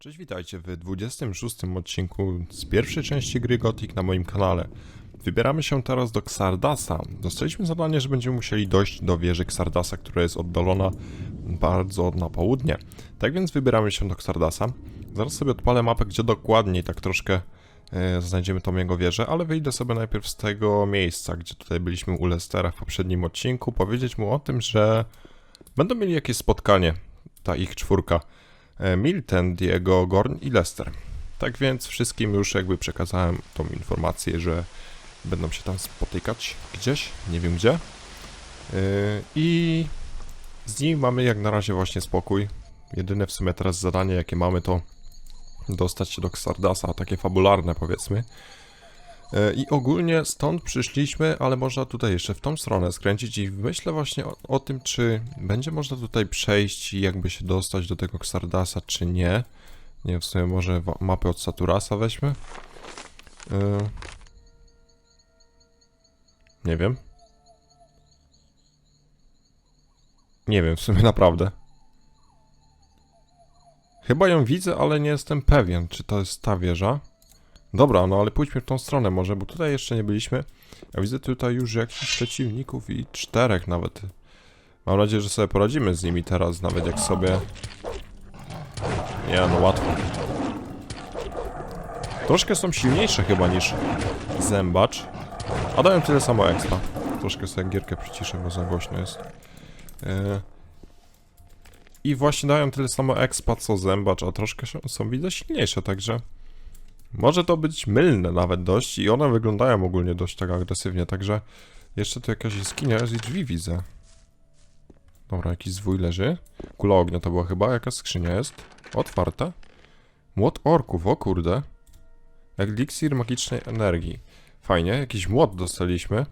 Cześć, witajcie w 26 odcinku z pierwszej części gry Gothic na moim kanale. Wybieramy się teraz do Xardasa. Dostaliśmy zadanie, że będziemy musieli dojść do wieży Xardasa, która jest oddalona bardzo na południe. Tak więc wybieramy się do Xardasa. Zaraz sobie odpalę mapę, gdzie dokładniej tak troszkę e, znajdziemy tą jego wieżę, ale wyjdę sobie najpierw z tego miejsca, gdzie tutaj byliśmy u Lestera w poprzednim odcinku, powiedzieć mu o tym, że będą mieli jakieś spotkanie, ta ich czwórka. Milton, Diego, Gorn i Lester. Tak więc wszystkim już jakby przekazałem tą informację, że będą się tam spotykać gdzieś, nie wiem gdzie. E, I z nimi mamy jak na razie właśnie spokój. Jedyne w sumie teraz zadanie jakie mamy to dostać się do Xardasa, takie fabularne powiedzmy. E, I ogólnie stąd przyszliśmy, ale można tutaj jeszcze w tą stronę skręcić i myślę właśnie o, o tym, czy będzie można tutaj przejść i jakby się dostać do tego Xardasa, czy nie. Nie wiem, w sumie może mapę od Saturasa weźmy. E, Nie wiem. Nie wiem, w sumie naprawdę. Chyba ją widzę, ale nie jestem pewien, czy to jest ta wieża. Dobra, no ale pójdźmy w tą stronę może, bo tutaj jeszcze nie byliśmy. Ja widzę tutaj już jakichś przeciwników i czterech nawet. Mam nadzieję, że sobie poradzimy z nimi teraz, nawet jak sobie... Nie, no łatwo. Troszkę są silniejsze chyba niż zębacz. A dają tyle samo expa. Troszkę sobie gierkę przyciszę, bo za głośno jest. Yy. I właśnie dają tyle samo expa co zębacz, a troszkę są- są widzę silniejsze, także... Może to być mylne nawet dość i one wyglądają ogólnie dość tak agresywnie, także jeszcze tu jakaś jaskinia jest i drzwi widzę. Dobra, jakiś zwój leży. Kula ognia to była chyba, jaka skrzynia jest? Otwarta. Młot orków, o kurde. Eliksir magicznej energii. Fajnie, jakiś młot dostaliśmy.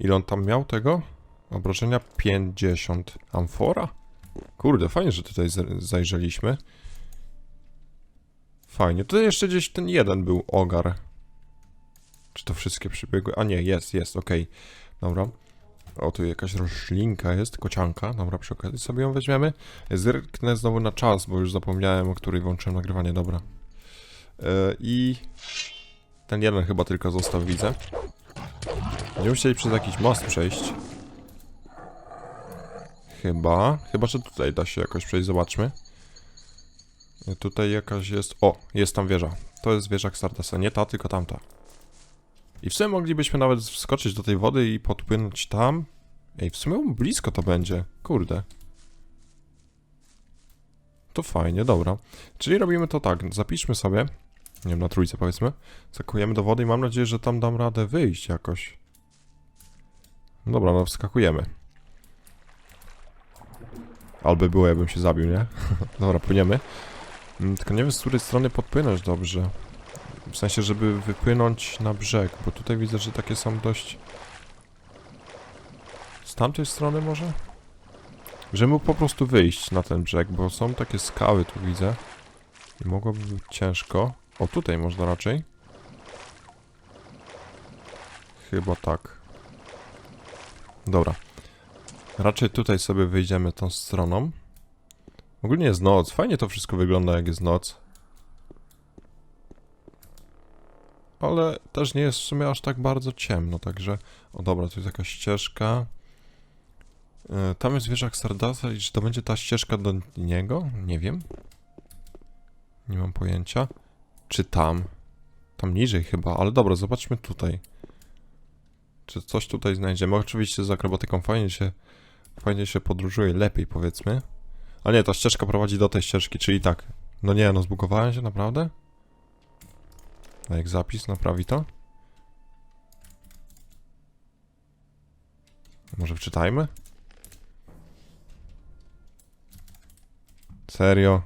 Ile on tam miał tego? Obrażenia 50. Amfora? Kurde, fajnie, że tutaj zajrzeliśmy. Fajnie. Tutaj jeszcze gdzieś ten jeden był ogar. Czy to wszystkie przybiegły? A nie, jest, jest, okej. Dobra. O, tu jakaś roślinka jest, kocianka. Dobra, przy okazji sobie ją weźmiemy. Zerknę znowu na czas, bo już zapomniałem, o której włączyłem nagrywanie. Dobra. E, I... Ten jeden chyba tylko został, widzę. Będziemy musieli przez jakiś most przejść. Chyba. Chyba, że tutaj da się jakoś przejść, zobaczmy. Tutaj jakaś jest... O, jest tam wieża. To jest wieża Xardasa. Nie ta, tylko tamta. I w sumie moglibyśmy nawet wskoczyć do tej wody i podpłynąć tam. Ej, w sumie blisko to będzie. Kurde. To fajnie, dobra. Czyli robimy to tak. Zapiszmy sobie. Nie wiem, na trójce powiedzmy. Zakujemy do wody i mam nadzieję, że tam dam radę wyjść jakoś. Dobra, no wskakujemy. Albo było, ja bym się zabił, nie? dobra, płyniemy. Mm, Tylko nie wiem, z której strony podpłynąć dobrze. W sensie, żeby wypłynąć na brzeg, bo tutaj widzę, że takie są dość... Z tamtej strony może? Że mógł po prostu wyjść na ten brzeg, bo są takie skały tu widzę. I mogłoby być ciężko. O, tutaj można raczej. Chyba tak. Dobra. Raczej tutaj sobie wyjdziemy tą stroną. Ogólnie jest noc. Fajnie to wszystko wygląda, jak jest noc. Ale też nie jest w sumie aż tak bardzo ciemno, także... O dobra, tu jest jakaś ścieżka. E, Tam jest wieża Xardasa i czy to będzie ta ścieżka do niego? Nie wiem. Nie mam pojęcia. Czy tam? Tam niżej chyba, ale dobra, zobaczmy tutaj. Czy coś tutaj znajdziemy? Oczywiście z akrobatyką fajnie się, fajnie się podróżuje, lepiej powiedzmy. A nie, ta ścieżka prowadzi do tej ścieżki, czyli tak. No nie, no zbugowałem się naprawdę? A jak zapis naprawi to? Może wczytajmy? Serio?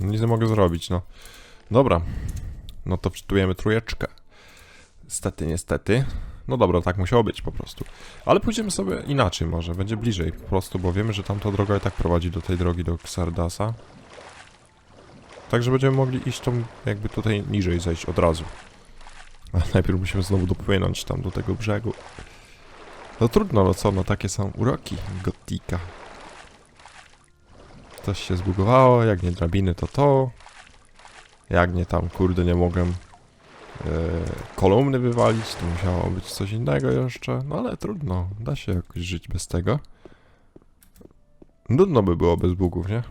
No Nic nie mogę zrobić, no. Dobra. No to wczytujemy trójeczkę. Niestety, niestety. No dobra, tak musiało być po prostu. Ale pójdziemy sobie inaczej może, będzie bliżej po prostu, bo wiemy, że tamta droga i tak prowadzi do tej drogi do Xardasa. Także będziemy mogli iść tą jakby tutaj niżej zejść od razu. Ale najpierw musimy znowu dopłynąć tam do tego brzegu. No trudno, no co, no takie są uroki Gotika. coś się zbugowało, jak nie drabiny to to. Jak nie tam, kurde, nie mogłem kolumny wywalić, to musiało być coś innego jeszcze. No ale trudno, da się jakoś żyć bez tego. Nudno by było bez bugów, nie?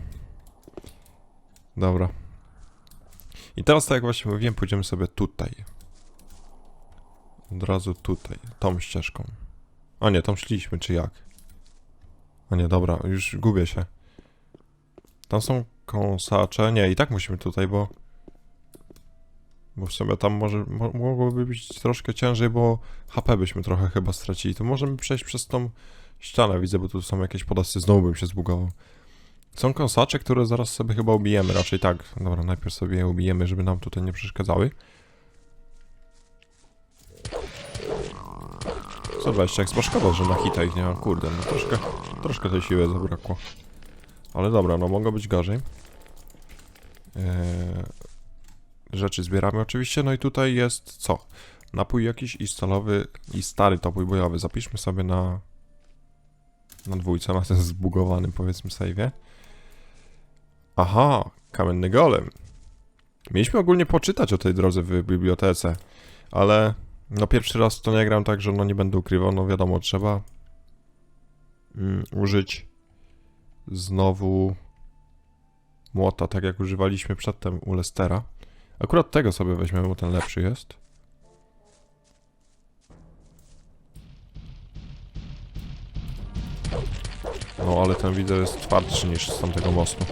Dobra. I teraz, tak jak właśnie mówiłem, pójdziemy sobie tutaj. Od razu tutaj, tą ścieżką. A nie, tam szliśmy, czy jak? A nie, dobra, już gubię się. Tam są kąsacze. Nie, i tak musimy tutaj, bo... Bo w sumie tam może mo mogłoby być troszkę ciężej, bo HP byśmy trochę chyba stracili. To możemy przejść przez tą ścianę, widzę, bo tu są jakieś podasty. Znowu bym się zbugował. Są kąsacze, które zaraz sobie chyba ubijemy, raczej tak. Dobra, najpierw sobie je ubijemy, żeby nam tutaj nie przeszkadzały. Co 20 jak szkoda, że na hita ich nie mam, kurde, no troszkę, troszkę tej siły zabrakło. Ale dobra, no mogło być gorzej. Eee, rzeczy zbieramy oczywiście, no i tutaj jest co? Napój jakiś i stalowy i stary napój bojowy. Zapiszmy sobie na na dwójce, na tym zbugowanym powiedzmy save'ie. Aha, kamienny golem. Mieliśmy ogólnie poczytać o tej drodze w bibliotece, ale no pierwszy raz to nie gram, także no nie będę ukrywał, no wiadomo, trzeba mm, użyć znowu młota, tak jak używaliśmy przedtem u Lestera. Akurat tego sobie weźmiemy, bo ten lepszy jest. No, ale ten widzę jest twardszy niż z tamtego mostu.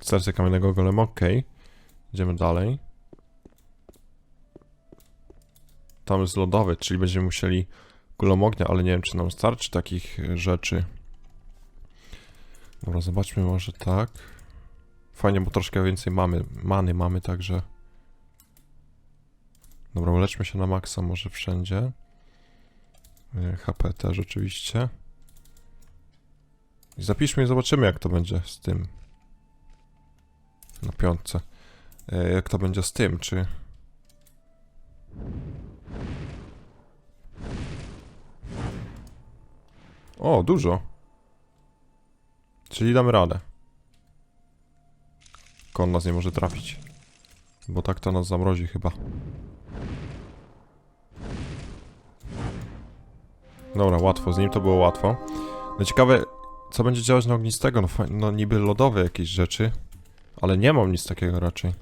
Serce kamiennego golema, ok. Idziemy dalej. Tam jest lodowy, czyli będziemy musieli kulą ognia, ale nie wiem, czy nam starczy takich e, rzeczy. Dobra, zobaczmy może tak. Fajnie, bo troszkę więcej mamy, many mamy, także... Dobra, uleczmy się na maksa może wszędzie. E, HP też oczywiście. I zapiszmy i zobaczymy jak to będzie z tym. Na piątce. E, Jak to będzie z tym, czy... O, dużo. Czyli damy radę. Kon nas nie może trafić. Bo tak to nas zamrozi chyba. Dobra, łatwo, z nim to było łatwo. No ciekawe, co będzie działać na ognistego? No, no niby lodowe jakieś rzeczy. Ale nie mam nic takiego raczej.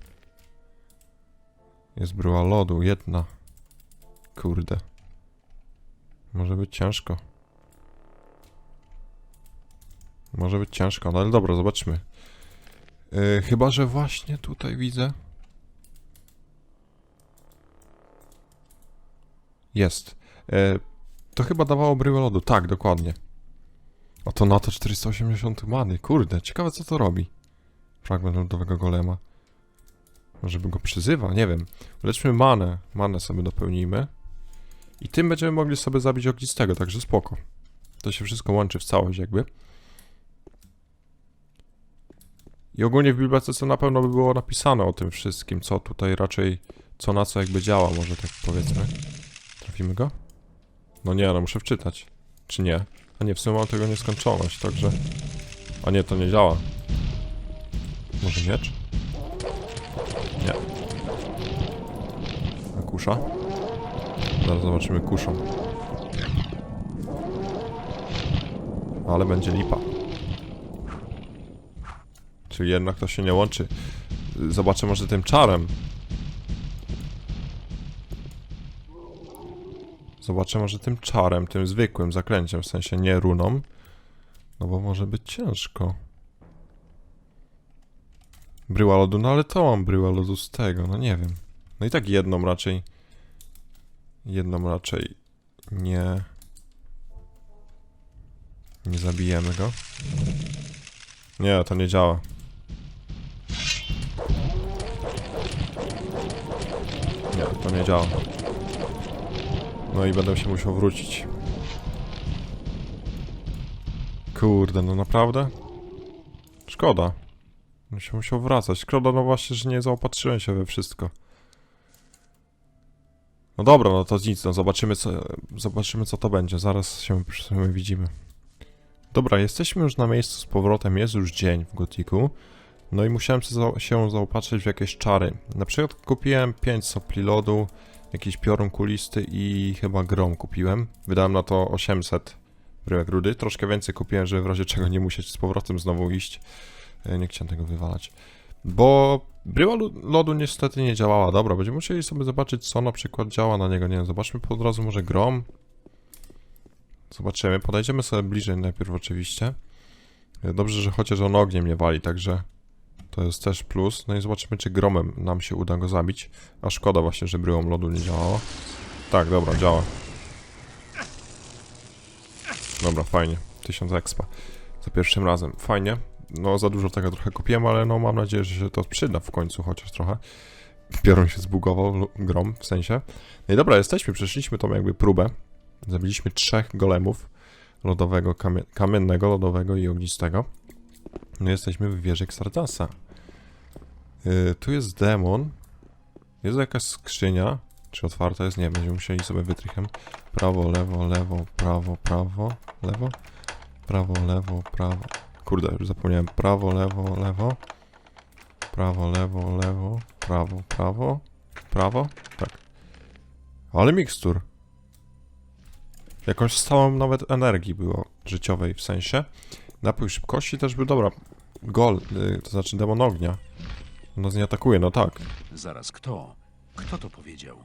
Jest bryła lodu, jedna. Kurde. Może być ciężko. Może być ciężko, no ale dobra, zobaczmy. Yy, chyba, że właśnie tutaj widzę. Jest. Yy, to chyba dawało bryłę lodu. Tak, dokładnie. A to na to 480 many. Kurde, ciekawe co to robi. Fragment lodowego golema. Może by go przyzywa? Nie wiem. Leczmy manę. Manę sobie dopełnijmy. I tym będziemy mogli sobie zabić ognistego, także spoko. To się wszystko łączy w całość jakby. I ogólnie w bibliotece na pewno by było napisane o tym wszystkim, co tutaj raczej, co na co jakby działa, może tak powiedzmy. Trafimy go? No nie, no muszę wczytać. Czy nie? A nie, w sumie mam tego nieskończoność, także... A nie, to nie działa. Może miecz? Nie. A kusza? Zaraz zobaczymy kuszą. Ale będzie lipa. Czyli jednak to się nie łączy. Zobaczę może tym czarem. Zobaczę może tym czarem, tym zwykłym zaklęciem, w sensie nie runą. No bo może być ciężko. Bryła lodu, no ale to mam bryła lodu z tego, no nie wiem. No i tak jedną raczej. Jedną raczej nie. Nie zabijemy go. Nie, to nie działa. Nie, to nie działa. No i będę się musiał wrócić. Kurde, no naprawdę? Szkoda. Bym się musiał wracać. Szkoda, no właśnie, że nie zaopatrzyłem się we wszystko. No dobra, no to nic, no zobaczymy co, zobaczymy co to będzie, zaraz się widzimy. Dobra, jesteśmy już na miejscu z powrotem, jest już dzień w Gotiku. No i musiałem się za- się zaopatrzyć w jakieś czary. Na przykład kupiłem 5 sopli lodu, jakiś piorun kulisty i chyba grom kupiłem. Wydałem na to 800 bryłek rudy. Troszkę więcej kupiłem, żeby w razie czego nie musieć z powrotem znowu iść. E, Nie chciałem tego wywalać. Bo bryła lodu niestety nie działała. Dobra, będziemy musieli sobie zobaczyć, co na przykład działa na niego. Nie wiem, zobaczmy od razu może grom. Zobaczymy. Podejdziemy sobie bliżej najpierw oczywiście. E, Dobrze, że chociaż on ogniem nie wali, także to jest też plus. No i zobaczymy, czy gromem nam się uda go zabić. A szkoda właśnie, że bryłą lodu nie działało. Tak, dobra, działa. Dobra, fajnie. 1000 expa. Za pierwszym razem. Fajnie. No, za dużo tego trochę kupiłem, ale no mam nadzieję, że się to przyda w końcu chociaż trochę. Piorun się zbugował, grom w sensie. No i dobra, jesteśmy, przeszliśmy tą jakby próbę. Zabiliśmy trzech golemów. Lodowego, kamie kamiennego, lodowego i ognistego. Jesteśmy w wieży Xardasa. Yy, tu jest demon. Jest jakaś skrzynia. Czy otwarta jest? Nie, będziemy musieli sobie wytrychem. Prawo, lewo, lewo, prawo, prawo, lewo. Prawo, lewo, prawo. Kurde, już zapomniałem. Prawo, lewo, lewo. Prawo, lewo, lewo. Prawo, prawo. Prawo? Tak. Ale mikstur. Jakąś stałą nawet energii było życiowej w sensie. Napój szybkości też był dobra. Gol, y, to znaczy demon ognia. Nas nie atakuje, no tak. Zaraz, kto? Kto to powiedział?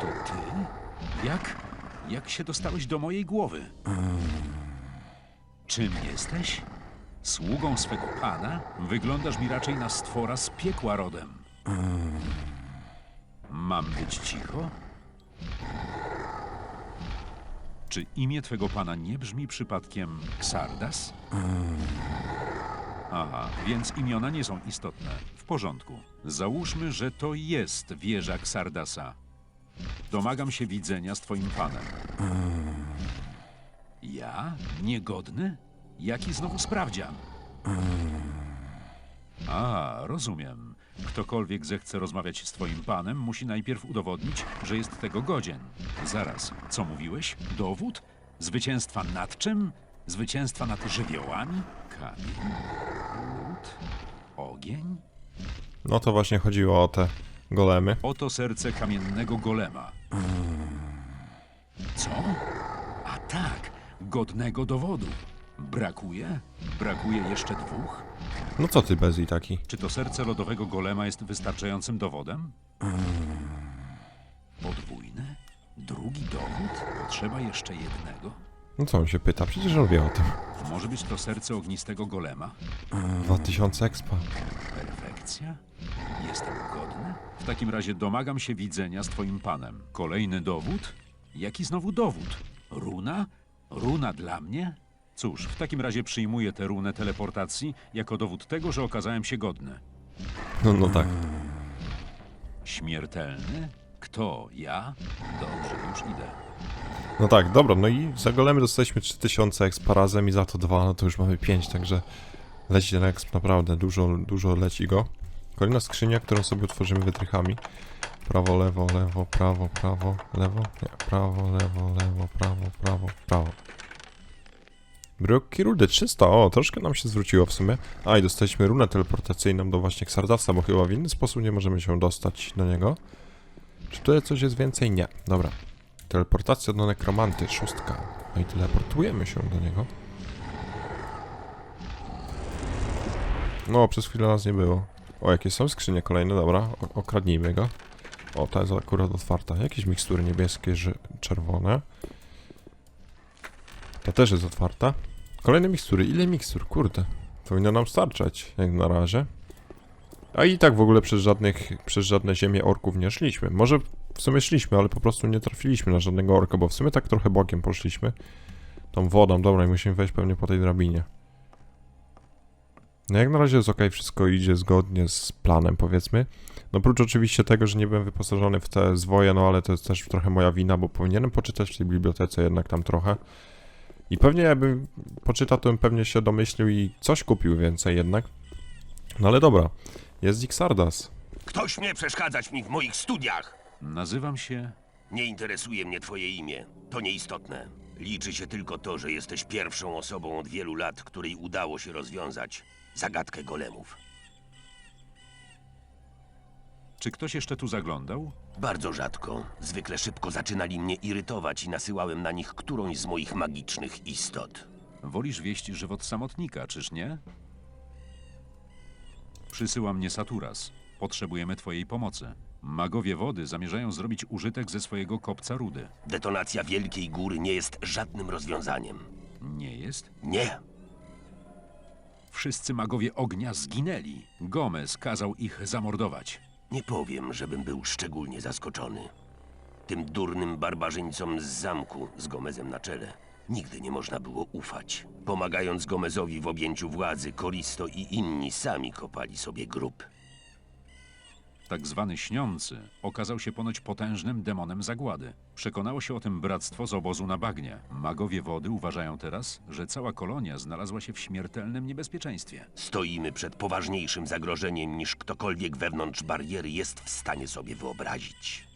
To ty? Jak? Jak się dostałeś do mojej głowy? Czym jesteś? Sługą swego pana? Wyglądasz mi raczej na stwora z piekła rodem. Mam być cicho? Czy imię twego pana nie brzmi przypadkiem Xardas? Aha, więc imiona nie są istotne. W porządku. Załóżmy, że to jest wieża Xardasa. Domagam się widzenia z twoim panem. Ja? Niegodny? Jaki znowu sprawdzian? A, rozumiem. Ktokolwiek zechce rozmawiać z twoim panem, musi najpierw udowodnić, że jest tego godzien. Zaraz, co mówiłeś? Dowód? Zwycięstwa nad czym? Zwycięstwa nad żywiołami? Kamień? Lód? Ogień? No to właśnie chodziło o te golemy. Oto serce kamiennego golema. Co? A tak, godnego dowodu. Brakuje? Brakuje jeszcze dwóch? No co ty bez i taki? Czy to serce lodowego golema jest wystarczającym dowodem? Podwójny? Drugi dowód? Potrzeba jeszcze jednego? No co on się pyta? Przecież on wie o tym. Może być to serce ognistego golema? 2000 expa. Perfekcja? Jestem godny? W takim razie domagam się widzenia z twoim panem. Kolejny dowód? Jaki znowu dowód? Runa? Runa dla mnie? Cóż, w takim razie przyjmuję tę runę teleportacji jako dowód tego, że okazałem się godny. No, no tak. Śmiertelny? Kto? Ja? Dobrze, już idę. No tak, dobra, no i za golemy dostaliśmy 3000 expa razem i za to dwa, no to już mamy 5, także leci ten exp naprawdę, dużo, dużo leci go. Kolejna skrzynia, którą sobie otworzymy wytrychami. Prawo, lewo, lewo, prawo, prawo, lewo, nie, prawo, lewo, lewo, prawo, prawo, prawo. Bryłki rudy 300, o, troszkę nam się zwróciło w sumie. A, i dostaliśmy runę teleportacyjną do właśnie Xardasa, bo chyba w inny sposób nie możemy się dostać do niego. Czy tutaj coś jest więcej? Nie, dobra. Teleportacja do nekromanty, szóstka. No i teleportujemy się do niego. No, przez chwilę nas nie było. O, jakie są skrzynie kolejne, dobra, okradnijmy go. O, ta jest akurat otwarta. Jakieś mikstury niebieskie, czerwone. Ta też jest otwarta. Kolejne mikstury. Ile mikstur? Kurde. Powinno nam starczać, jak na razie. A i tak w ogóle przez, żadnych, przez żadne ziemie orków nie szliśmy. Może w sumie szliśmy, ale po prostu nie trafiliśmy na żadnego orka, bo w sumie tak trochę bokiem poszliśmy. Tą wodą, dobra, i musimy wejść pewnie po tej drabinie. No jak na razie jest ok, wszystko idzie zgodnie z planem, powiedzmy. No prócz oczywiście tego, że nie byłem wyposażony w te zwoje, no ale to jest też trochę moja wina, bo powinienem poczytać w tej bibliotece jednak tam trochę. I pewnie jakbym poczytał, to bym pewnie się domyślił i coś kupił więcej jednak. No ale dobra, jest Xardas. Kto śmie przeszkadzać mi w moich studiach? Nazywam się... Nie interesuje mnie twoje imię. To nieistotne. Liczy się tylko to, że jesteś pierwszą osobą od wielu lat, której udało się rozwiązać zagadkę golemów. Czy ktoś jeszcze tu zaglądał? Bardzo rzadko. Zwykle szybko zaczynali mnie irytować i nasyłałem na nich którąś z moich magicznych istot. Wolisz wieść żywot samotnika, czyż nie? Przysyła mnie Saturas. Potrzebujemy twojej pomocy. Magowie wody zamierzają zrobić użytek ze swojego kopca rudy. Detonacja Wielkiej Góry nie jest żadnym rozwiązaniem. Nie jest? Nie. Wszyscy magowie ognia zginęli. Gomez kazał ich zamordować. Nie powiem, żebym był szczególnie zaskoczony. Tym durnym barbarzyńcom z zamku z Gomezem na czele nigdy nie można było ufać. Pomagając Gomezowi w objęciu władzy, Koristo i inni sami kopali sobie grób. Tak zwany śniący okazał się ponoć potężnym demonem zagłady. Przekonało się o tym bractwo z obozu na bagnie. Magowie wody uważają teraz, że cała kolonia znalazła się w śmiertelnym niebezpieczeństwie. Stoimy przed poważniejszym zagrożeniem niż ktokolwiek wewnątrz bariery jest w stanie sobie wyobrazić.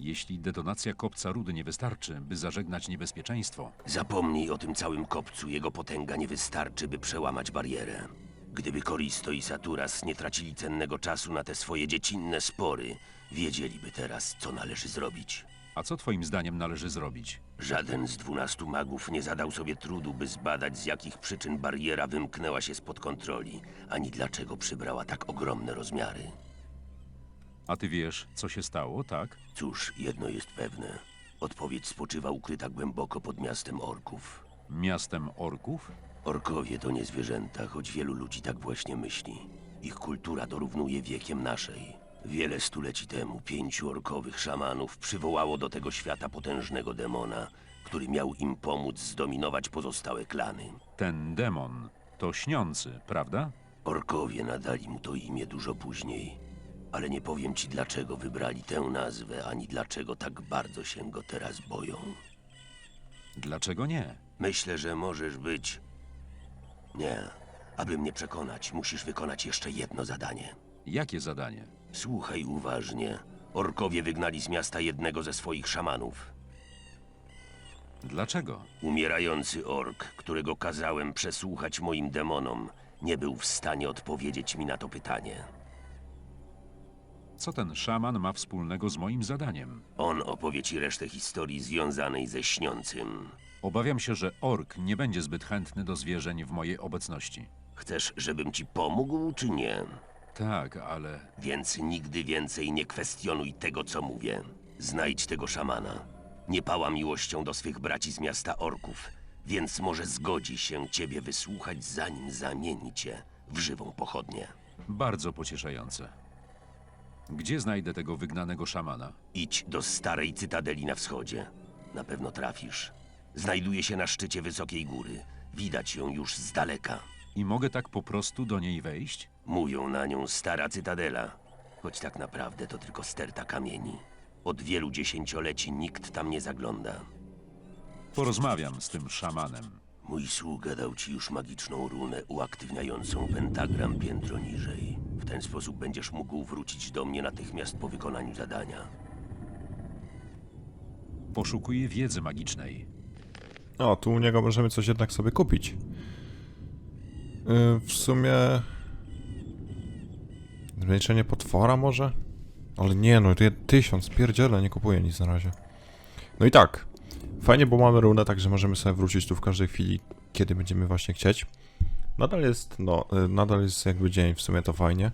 Jeśli detonacja kopca rudy nie wystarczy, by zażegnać niebezpieczeństwo, Zapomnij o tym całym kopcu, jego potęga nie wystarczy, by przełamać barierę. Gdyby Koristo i Saturas nie tracili cennego czasu na te swoje dziecinne spory, wiedzieliby teraz, co należy zrobić. a co twoim zdaniem należy zrobić? Żaden z dwunastu magów nie zadał sobie trudu, by zbadać, z jakich przyczyn bariera wymknęła się spod kontroli, ani dlaczego przybrała tak ogromne rozmiary. A ty wiesz, co się stało, tak? Cóż, jedno jest pewne. Odpowiedź spoczywa ukryta głęboko pod miastem orków. Miastem orków? Orkowie to nie zwierzęta, choć wielu ludzi tak właśnie myśli. Ich kultura dorównuje wiekiem naszej. Wiele stuleci temu pięciu orkowych szamanów przywołało do tego świata potężnego demona, który miał im pomóc zdominować pozostałe klany. Ten demon to śniący, prawda? Orkowie nadali mu to imię dużo później, ale nie powiem ci dlaczego wybrali tę nazwę, ani dlaczego tak bardzo się go teraz boją. Dlaczego nie? Myślę, że możesz być. Nie. Aby mnie przekonać, musisz wykonać jeszcze jedno zadanie. Jakie zadanie? Słuchaj uważnie. Orkowie wygnali z miasta jednego ze swoich szamanów. Dlaczego? Umierający ork, którego kazałem przesłuchać moim demonom, nie był w stanie odpowiedzieć mi na to pytanie. Co ten szaman ma wspólnego z moim zadaniem? On opowie ci resztę historii związanej ze śniącym. Obawiam się, że ork nie będzie zbyt chętny do zwierzeń w mojej obecności. Chcesz, żebym ci pomógł, czy nie? Tak, ale Więc nigdy więcej nie kwestionuj tego, co mówię. Znajdź tego szamana. Nie pała miłością do swych braci z miasta orków, więc może zgodzi się ciebie wysłuchać, zanim zamieni cię w żywą pochodnię. bardzo pocieszające. Gdzie znajdę tego wygnanego szamana? Idź do starej cytadeli na wschodzie. Na pewno trafisz. Znajduje się na szczycie wysokiej góry. Widać ją już z daleka. I mogę tak po prostu do niej wejść? Mówią na nią stara cytadela, choć tak naprawdę to tylko sterta kamieni. Od wielu dziesięcioleci nikt tam nie zagląda. Porozmawiam z tym szamanem. Mój sługa dał ci już magiczną runę uaktywniającą pentagram piętro niżej. W ten sposób będziesz mógł wrócić do mnie natychmiast po wykonaniu zadania. Poszukuję wiedzy magicznej. O, tu u niego możemy coś jednak sobie kupić. Yy, w sumie... Zmniejszenie potwora może? Ale nie no, ty- tysiąc, pierdziele, nie kupuję nic na razie. No i tak, fajnie, bo mamy runę, także możemy sobie wrócić tu w każdej chwili, kiedy będziemy właśnie chcieć. Nadal jest, no, y, nadal jest jakby dzień, w sumie to fajnie.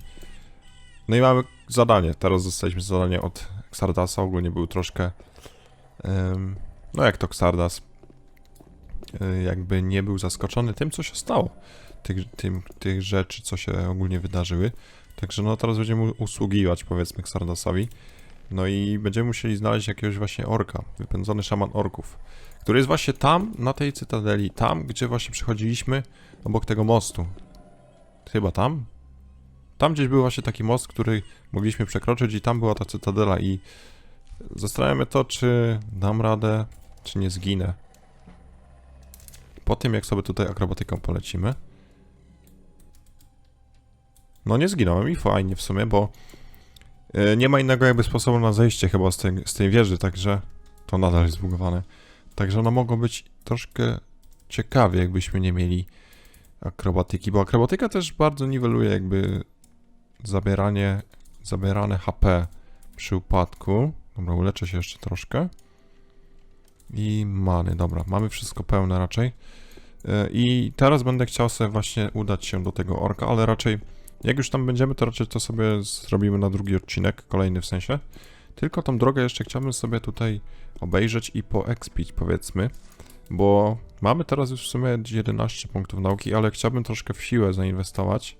No i mamy zadanie, teraz dostaliśmy zadanie od Xardasa, ogólnie był troszkę... ym, no jak to Xardas? Y, jakby nie był zaskoczony tym, co się stało. Tych, tym, tych rzeczy, co się ogólnie wydarzyły. Także no teraz będziemy usługiwać, powiedzmy, Xardasowi. No i będziemy musieli znaleźć jakiegoś właśnie orka, wypędzony szaman orków, który jest właśnie tam, na tej cytadeli, tam, gdzie właśnie przychodziliśmy, obok tego mostu. Chyba tam? Tam gdzieś był właśnie taki most, który mogliśmy przekroczyć i tam była ta cytadela i zastanawiamy to, czy dam radę, czy nie zginę po tym, jak sobie tutaj akrobatyką polecimy. No nie zginąłem i fajnie w sumie, bo E, Nie ma innego jakby sposobu na zejście chyba z tej, z tej wieży, także to nadal jest zbugowane. Także no mogło być troszkę ciekawie, jakbyśmy nie mieli akrobatyki, bo akrobatyka też bardzo niweluje jakby zabieranie, zabierane HP przy upadku. Dobra, uleczę się jeszcze troszkę. I many, dobra, mamy wszystko pełne raczej. E, I teraz będę chciał sobie właśnie udać się do tego orka, ale raczej jak już tam będziemy, to raczej to sobie zrobimy na drugi odcinek, kolejny w sensie. Tylko tą drogę jeszcze chciałbym sobie tutaj obejrzeć i poekspić, powiedzmy. Bo mamy teraz już w sumie 11 punktów nauki, ale chciałbym troszkę w siłę zainwestować.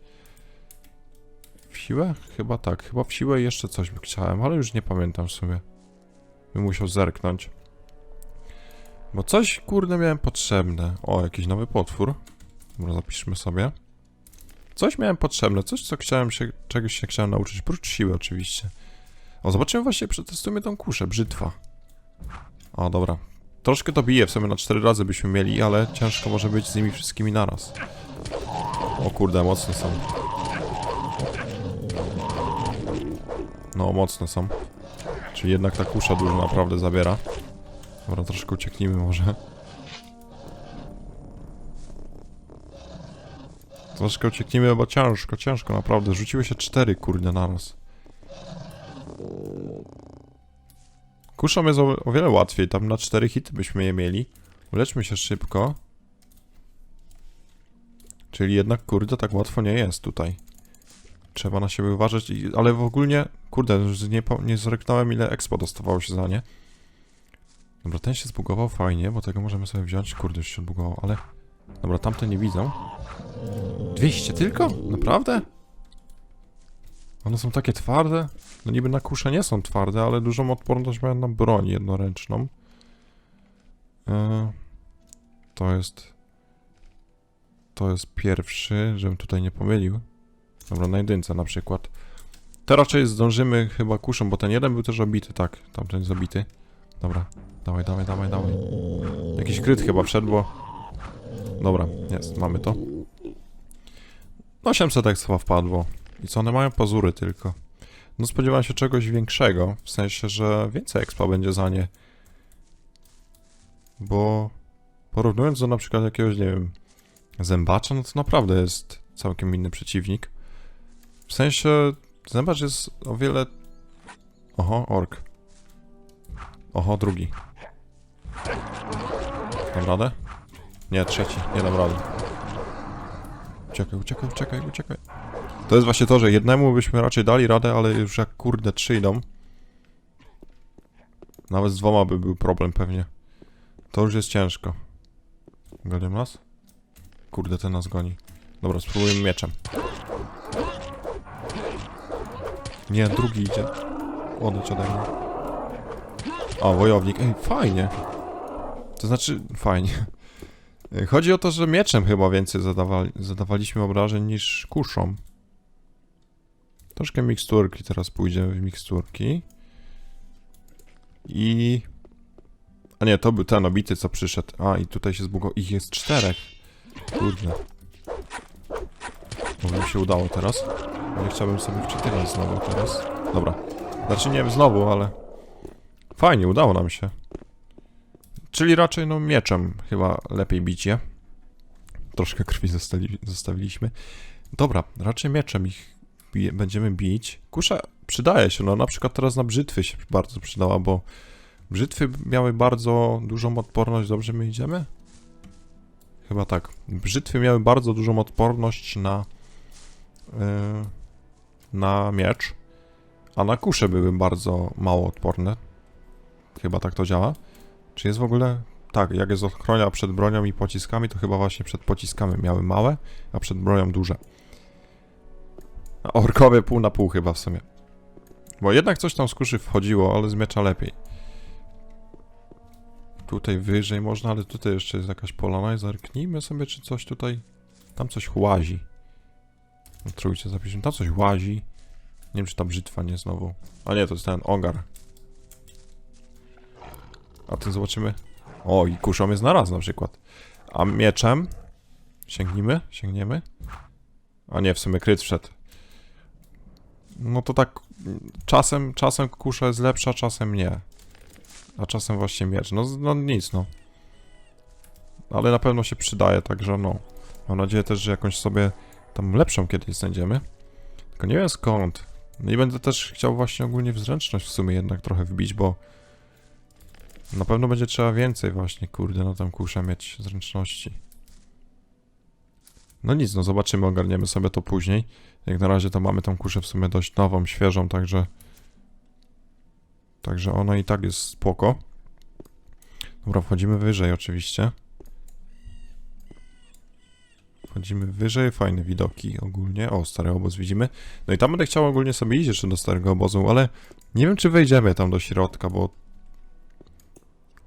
W siłę? Chyba tak. Chyba w siłę jeszcze coś chciałem, ale już nie pamiętam w sumie. Bym musiał zerknąć. Bo coś, kurde, miałem potrzebne. O, jakiś nowy potwór. Dobra, zapiszmy sobie. Coś miałem potrzebne, coś, co chciałem się, czegoś się chciałem nauczyć, prócz siły oczywiście. O, zobaczymy właśnie, przetestujmy tą kuszę, brzytwa. O, dobra. Troszkę to bije, w sumie na cztery razy byśmy mieli, ale ciężko może być z nimi wszystkimi naraz. O kurde, mocne są. No, mocne są. Czyli jednak ta kusza dużo naprawdę zabiera. Dobra, troszkę ucieknijmy może. Troszkę ucieknijmy, bo ciężko, ciężko naprawdę. Rzuciły się cztery, kurde, naraz. Kuszą jest o, o wiele łatwiej, tam na cztery hity byśmy je mieli. Uleczmy się szybko. Czyli jednak, kurde, tak łatwo nie jest tutaj. Trzeba na siebie uważać, i, ale w ogóle, kurde, nie, nie zreknąłem ile expo dostawało się za nie. Dobra, ten się zbugował fajnie, bo tego możemy sobie wziąć. Kurde, już się odbugował, ale... Dobra, tamte nie widzą. 200 tylko? Naprawdę? One są takie twarde? No niby na kusze nie są twarde, ale dużą odporność mają na broń jednoręczną. E, to jest... To jest pierwszy, żebym tutaj nie pomylił. Dobra, na jedynce na przykład. To raczej zdążymy chyba kuszą, bo ten jeden był też obity, tak. Tamten jest obity. Dobra, dawaj, dawaj, dawaj, dawaj. Jakiś kryt chyba wszedł, bo... Dobra, jest, mamy to. 800 ekstra wpadło. I co, one mają pazury tylko. No spodziewałem się czegoś większego, w sensie, że więcej expa będzie za nie. Bo porównując do na przykład jakiegoś, nie wiem, zębacza, no to naprawdę jest całkiem inny przeciwnik. W sensie, zębacz jest o wiele... Oho, ork. Oho, drugi. Dam radę? Nie, trzeci, nie dam rady. Uciekaj, uciekaj, uciekaj, uciekaj. To jest właśnie to, że jednemu byśmy raczej dali radę, ale już jak kurde trzy idą. Nawet z dwoma by był problem pewnie. To już jest ciężko. Gonią nas? Kurde, ten nas goni. Dobra, spróbujmy mieczem. Nie, drugi idzie. Odejdź ode mnie. O, wojownik. Ej, fajnie. To znaczy, fajnie. Chodzi o to, że mieczem chyba więcej zadawali, zadawaliśmy obrażeń niż kuszą. Troszkę miksturki, teraz pójdziemy w miksturki. I... A nie, to był ten obity, co przyszedł. A, i tutaj się zbugował. Ich jest czterech. Kurde. Może mi się udało teraz. Nie chciałbym sobie wczytywać znowu teraz. Dobra. Znaczy nie znowu, ale... Fajnie, udało nam się. Czyli raczej no mieczem chyba lepiej bić je. Troszkę krwi zostali, zostawiliśmy. Dobra, raczej mieczem ich bije, będziemy bić. Kusza przydaje się, no na przykład teraz na brzytwy się bardzo przydała, bo brzytwy miały bardzo dużą odporność. Dobrze my idziemy? Chyba tak. Brzytwy miały bardzo dużą odporność na yy, na miecz, a na kusze były bardzo mało odporne. Chyba tak to działa. Czy jest w ogóle... Tak, jak jest ochrona przed bronią i pociskami, to chyba właśnie przed pociskami miały małe, a przed bronią duże. A orkowie pół na pół chyba w sumie. Bo jednak coś tam z kuszy wchodziło, ale z miecza lepiej. Tutaj wyżej można, ale tutaj jeszcze jest jakaś polana zerknijmy sobie, czy coś tutaj... Tam coś łazi. Na trójce zapiszmy, tam coś łazi. Nie wiem, czy ta brzytwa nie znowu. A nie, to jest ten ogar. A ten zobaczymy. O, i kuszą jest na raz na przykład. A mieczem? Sięgnijmy? Sięgniemy? A nie, w sumie kryt wszedł. No to tak czasem, czasem kusza jest lepsza, czasem nie. A czasem właśnie miecz. No, no nic, no. Ale na pewno się przydaje, także no. Mam nadzieję też, że jakąś sobie tam lepszą kiedyś znajdziemy. Tylko nie wiem skąd. No i będę też chciał właśnie ogólnie w zręczność w sumie jednak trochę wbić, bo na pewno będzie trzeba więcej właśnie, kurde, na tą kuszę mieć zręczności. No nic, no zobaczymy, ogarniemy sobie to później. Jak na razie to mamy tą kuszę w sumie dość nową, świeżą, także... Także ona i tak jest spoko. Dobra, wchodzimy wyżej oczywiście. Wchodzimy wyżej, fajne widoki ogólnie. O, stary obóz widzimy. No i tam będę chciał ogólnie sobie iść jeszcze do starego obozu, ale nie wiem, czy wejdziemy tam do środka, bo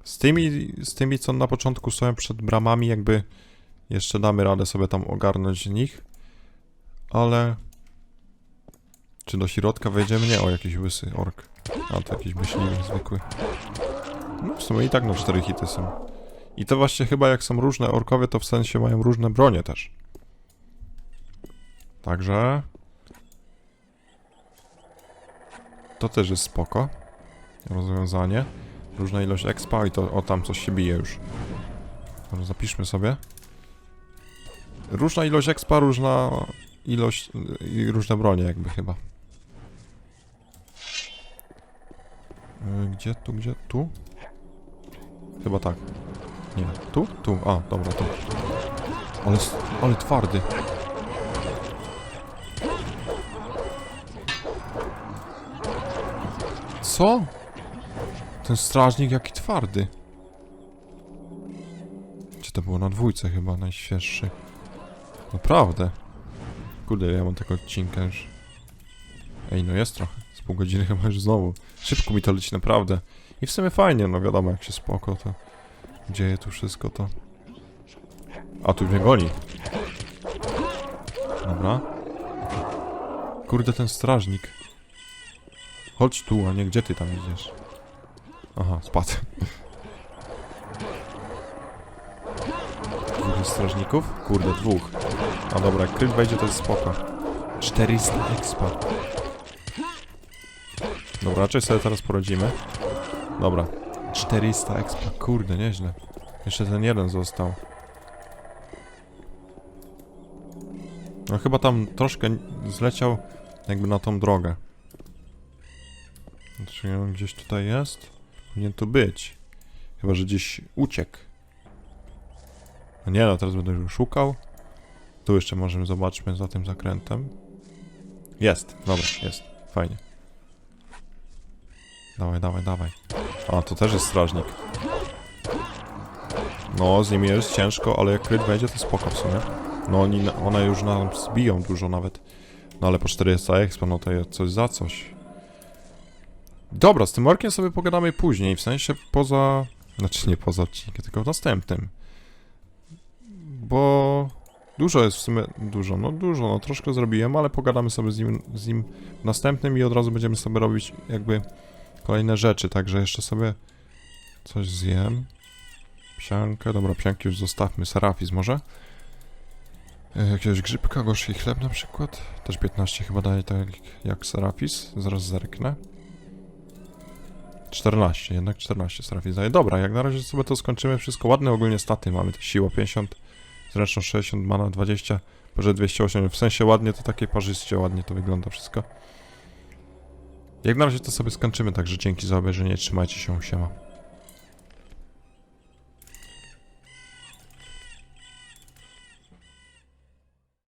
z tymi, z tymi, co na początku stoją przed bramami, jakby jeszcze damy radę sobie tam ogarnąć nich, ale czy do środka wejdziemy? Nie, o, jakiś łysy ork. A, to jakiś myśliwy zwykły. No, w sumie i tak na cztery hity są. I to właśnie chyba jak są różne orkowie, to w sensie mają różne bronie też. Także... To też jest spoko. Rozwiązanie. Różna ilość expa i to o tam coś się bije już. Dobra, zapiszmy sobie. Różna ilość expa, różna ilość i różne bronie jakby chyba. E, Gdzie tu, gdzie tu? Chyba tak. Nie, tu? Tu, a, dobra, tu. Ale, ale twardy. Co? Ten strażnik jaki twardy. Czy to było na dwójce chyba najświeższy? Naprawdę. Kurde, ja mam tego odcinka już. Ej, no jest trochę. Z pół godziny chyba już znowu. Szybko mi to leci, naprawdę. I w sumie fajnie, no wiadomo, jak się spoko to dzieje tu wszystko, to... A, tu mnie goni. Dobra. Kurde, ten strażnik. Chodź tu, a nie gdzie ty tam idziesz. Aha, spadł. Dwóch strażników? Kurde, dwóch. A dobra, jak wejdzie, to jest spoko. 400 expa. Dobra, raczej sobie teraz poradzimy. Dobra. 400 expa, kurde, nieźle. Jeszcze ten jeden został. No chyba tam troszkę zleciał jakby na tą drogę. Czy on gdzieś tutaj jest? Powinien tu być. Chyba, że gdzieś uciekł. No nie no, teraz będę już szukał. Tu jeszcze możemy zobaczmy za tym zakrętem. Jest, dobra, jest. Fajnie. Dawaj, dawaj, dawaj. A, to też jest strażnik. No, z nimi jest ciężko, ale jak kryt wejdzie, to spoko w sumie. No, oni, one już nam zbiją dużo nawet. No, ale po 400 expa, no to jest coś za coś. Dobra, z tym orkiem sobie pogadamy później, w sensie poza... Znaczy nie poza odcinkiem, tylko w następnym. Bo... Dużo jest w sumie... Dużo, no dużo, no troszkę zrobiłem, ale pogadamy sobie z nim, z nim w następnym i od razu będziemy sobie robić jakby kolejne rzeczy, także jeszcze sobie coś zjem. Psiankę, dobra, psianki już zostawmy. Serafis może? E, Jakiegoś grzybka, gorzki chleb na przykład. Też 15 chyba daje tak jak Serafis. Zaraz zerknę. 14, jednak 14 Serafis daje. Dobra, jak na razie sobie to skończymy. Wszystko ładne ogólnie staty mamy. Siła 50, zręczność 60, mana 20, może 208. W sensie ładnie to takie parzyście, ładnie to wygląda wszystko. Jak na razie to sobie skończymy, także dzięki za obejrzenie. Trzymajcie się, siema.